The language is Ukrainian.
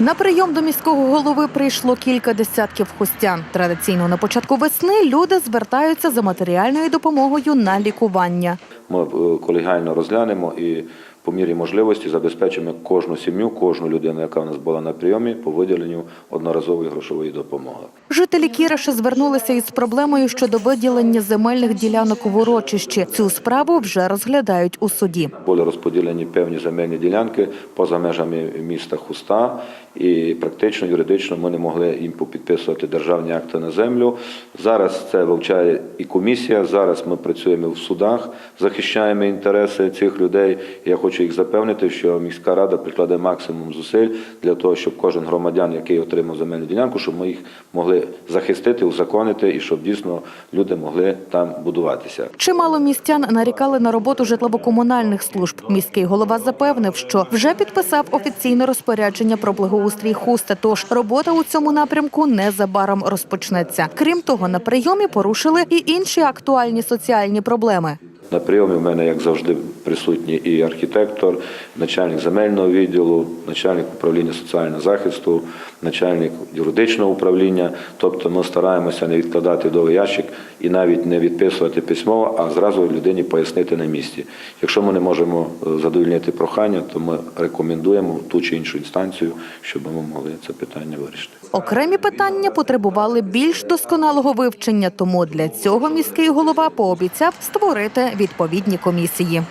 На прийом до міського голови прийшло кілька десятків хустян. Традиційно на початку весни люди звертаються за матеріальною допомогою на лікування. Ми колегально колегіально розглянемо і по мірі можливості забезпечимо кожну сім'ю, кожну людину, яка в нас була на прийомі, по виділенню одноразової грошової допомоги. Жителі Кіраша звернулися із проблемою щодо виділення земельних ділянок в урочищі. Цю справу вже розглядають у суді. Були розподілені певні земельні ділянки поза межами міста Хуста, і практично юридично ми не могли їм попідписувати державні акти на землю. Зараз це вивчає і комісія. Зараз ми працюємо в судах, захищаємо інтереси цих людей. Я хочу їх запевнити, що міська рада прикладе максимум зусиль для того, щоб кожен громадян, який отримав земельну ділянку, щоб ми їх могли захистити, узаконити і щоб дійсно люди могли там будуватися. Чимало містян нарікали на роботу житлово-комунальних служб. Міський голова запевнив, що вже підписав офіційне розпорядження про благоустрій хуста. Тож робота у цьому напрямку незабаром розпочнеться. Крім того, на прийомі порушили і інші актуальні соціальні проблеми. На прийомі в мене, як завжди, присутній і архітектор, начальник земельного відділу, начальник управління соціального захисту, начальник юридичного управління. Тобто ми стараємося не відкладати довгий ящик і навіть не відписувати письмово, а зразу людині пояснити на місці. Якщо ми не можемо е, задовольнити прохання, то ми рекомендуємо ту чи іншу інстанцію, щоб ми могли це питання вирішити. Окремі питання потребували більш досконалого вивчення, тому для цього міський голова пообіцяв створити відповідні комісії.